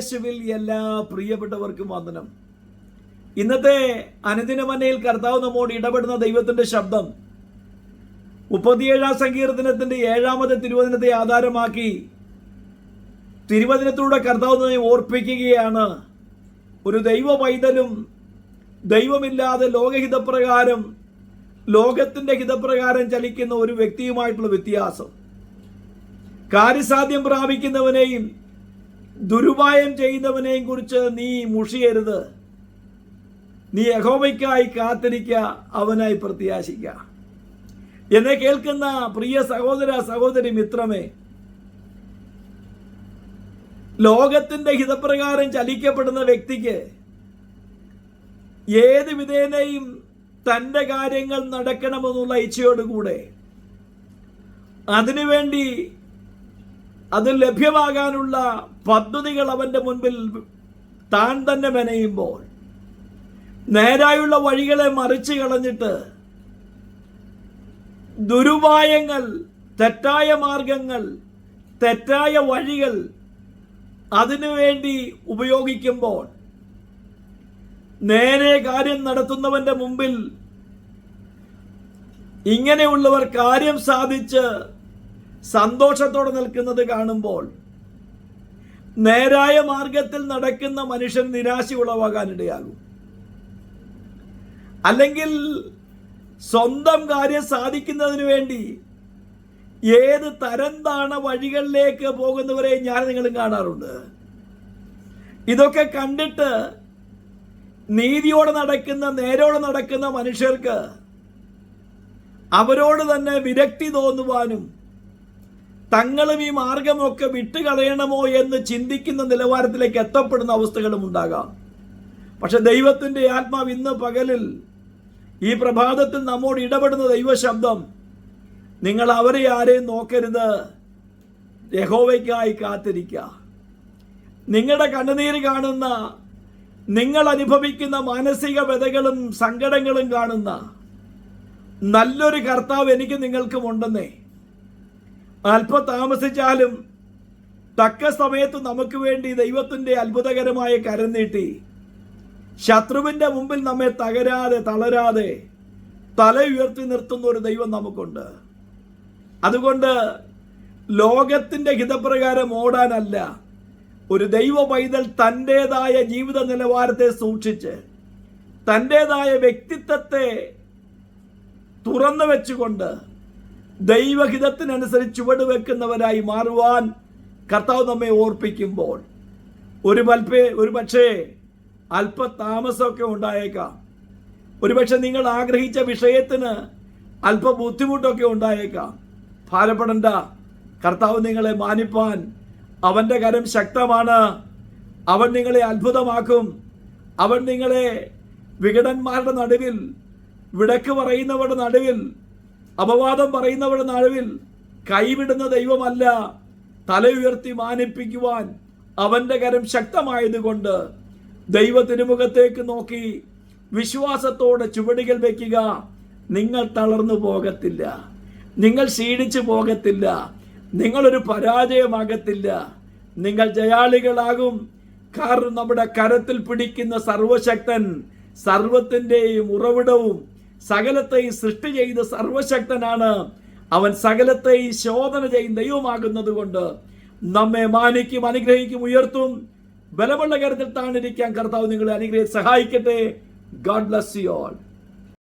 യേശുവിൽ എല്ലാ പ്രിയപ്പെട്ടവർക്കും വന്ദനം. ഇന്നത്തെ അനുദിനമനയിൽ കർത്താവ് നമ്മോട് ഇടപെടുന്ന ദൈവത്തിന്റെ ശബ്ദം മുപ്പത്തിയേഴാം സങ്കീർത്തനത്തിന്റെ ഏഴാമത്തെ തിരുവചനത്തെ ആധാരമാക്കി തിരുവചനത്തിലൂടെ കർത്താവ് നമ്മെ ഓർപ്പിക്കുകയാണ്. ഒരു ദൈവ പൈതലും ദൈവമില്ലാതെ ലോകഹിതപ്രകാരം ലോകത്തിന്റെ ഹിതപ്രകാരം ചലിക്കുന്ന ഒരു വ്യക്തിയുമായിട്ടുള്ള വ്യത്യാസം. കാര്യസാധ്യം പ്രാപിക്കുന്നവനെയും ദുരുപായം ചെയ്യുന്നവനെയും കുറിച്ച് നീ മുഷിയരുത്. നീ യഹോമയ്ക്കായി കാത്തിരിക്കുക അവനായി പ്രത്യാശിക്ക. എന്നെ കേൾക്കുന്ന പ്രിയ സഹോദര സഹോദരി മിത്രമേ ലോകത്തിന്റെ ഹിതപ്രകാരം ചലിക്കപ്പെടുന്ന വ്യക്തിക്ക് ഏത് വിധേനയും തന്റെ കാര്യങ്ങൾ നടക്കണമെന്നുള്ള ഇച്ഛയോടുകൂടെ അതിനുവേണ്ടി അത് ലഭ്യമാകാനുള്ള പദ്ധതികൾ അവന്റെ മുൻപിൽ താൻ തന്നെ മെനയുമ്പോൾ നേരായുള്ള വഴികളെ മറിച്ച് കളഞ്ഞിട്ട് ദുരുപായങ്ങൾ തെറ്റായ മാർഗങ്ങൾ തെറ്റായ വഴികൾ അതിനുവേണ്ടി ഉപയോഗിക്കുമ്പോൾ നേരെ കാര്യം നടത്തുന്നവന്റെ മുമ്പിൽ ഇങ്ങനെയുള്ളവർ കാര്യം സാധിച്ച് സന്തോഷത്തോടെ നിൽക്കുന്നത് കാണുമ്പോൾ നേരായ മാർഗത്തിൽ നടക്കുന്ന മനുഷ്യൻ നിരാശ ഉളവാകാനിടയാകും അല്ലെങ്കിൽ സ്വന്തം കാര്യം സാധിക്കുന്നതിന് വേണ്ടി ഏത് തരം താണ വഴികളിലേക്ക് പോകുന്നവരെ ഞാൻ നിങ്ങളും കാണാറുണ്ട്. ഇതൊക്കെ കണ്ടിട്ട് നീതിയോടെ നടക്കുന്ന നേരോടെ നടക്കുന്ന മനുഷ്യർക്ക് അവരോട് തന്നെ വിരക്തി തോന്നുവാനും തങ്ങളും ഈ മാർഗമൊക്കെ വിട്ടുകളയണമോ എന്ന് ചിന്തിക്കുന്ന നിലവാരത്തിലേക്ക് എത്തപ്പെടുന്ന അവസ്ഥകളും ഉണ്ടാകാം. പക്ഷെ ദൈവത്തിന്റെ ആത്മാവ് ഇന്ന് പകലിൽ ഈ പ്രഭാതത്തിൽ നമ്മോട് ഇടപെടുന്ന ദൈവശബ്ദം നിങ്ങൾ അവരെ ആരെയും നോക്കരുത്. യഹോവയ്ക്കായി കാത്തിരിക്കുക. നിങ്ങളുടെ കണ്ണുനീര് കാണുന്ന നിങ്ങൾ അനുഭവിക്കുന്ന മാനസിക വ്യതകളും സങ്കടങ്ങളും കാണുന്ന നല്ലൊരു കർത്താവ് എനിക്ക് നിങ്ങൾക്കും ഉണ്ടെന്നേ. അല്പം താമസിച്ചാലും തക്ക സമയത്ത് നമുക്ക് വേണ്ടി ദൈവത്തിന്റെ അത്ഭുതകരമായ കരം നീട്ടി. ശത്രുവിന്റെ മുമ്പിൽ നമ്മെ തകരാതെ തളരാതെ തല ഉയർത്തി നിർത്തുന്ന ഒരു ദൈവം നമുക്കുണ്ട്. അതുകൊണ്ട് ലോകത്തിന്റെ ഹിതപ്രകാരം ഓടാനല്ല ഒരു ദൈവ പൈതൽ തന്റെതായ ജീവിത നിലവാരത്തെ സൂക്ഷിച്ച് തന്റെതായ വ്യക്തിത്വത്തെ തുറന്നു വെച്ചുകൊണ്ട് ദൈവഹിതത്തിനനുസരിച്ച് ചുവട് വെക്കുന്നവരായി മാറുവാൻ കർത്താവ് നമ്മെ ഓർപ്പിക്കുമ്പോൾ ഒരു മൽപേ ഒരു പക്ഷേ അല്പതാമസമൊക്കെ ഉണ്ടായേക്കാം. ഒരുപക്ഷെ നിങ്ങൾ ആഗ്രഹിച്ച വിഷയത്തിന് അല്പ ബുദ്ധിമുട്ടൊക്കെ ഉണ്ടായേക്കാം. ഭാരപ്പെടണ്ട. കർത്താവ് നിങ്ങളെ മാനിപ്പാൻ അവന്റെ കരം ശക്തമാണ്. അവൻ നിങ്ങളെ അത്ഭുതമാക്കും. അവൻ നിങ്ങളെ വികടന്മാരുടെ നടുവിൽ വിടക്ക് പറയുന്നവരുടെ നടുവിൽ അപവാദം പറയുന്നവരുടെ നടുവിൽ കൈവിടുന്ന ദൈവമല്ല തല ഉയർത്തി മാനിപ്പിക്കുവാൻ അവന്റെ കരം ശക്തമായതുകൊണ്ട് ദൈവ തിരുമുഖത്തേക്ക് നോക്കി വിശ്വാസത്തോടെ ചുവടുകൾ വയ്ക്കുക നിങ്ങൾ തളർന്നു പോകത്തില്ല. നിങ്ങൾ ക്ഷീണിച്ചു പോകത്തില്ല. നിങ്ങളൊരു പരാജയമാകത്തില്ല. നിങ്ങൾ ജയാളികളാകും. കാരണം നമ്മുടെ കരത്തിൽ പിടിക്കുന്ന സർവശക്തൻ സർവത്തിന്റെയും ഉറവിടവും സകലത്തെയും സൃഷ്ടി ചെയ്ത് സർവശക്തനാണ്. അവൻ സകലത്തെയും ശോധന ചെയ്യും ദൈവമാകുന്നത് കൊണ്ട് നമ്മെ മാനിക്കും അനുഗ്രഹിക്കും ഉയർത്തും. ബലമുള്ള കരുത്തിൽ താണിരിക്കാൻ കർത്താവ് നിങ്ങളെ അനുഗ്രഹിച്ച് സഹായിക്കട്ടെ. God bless you all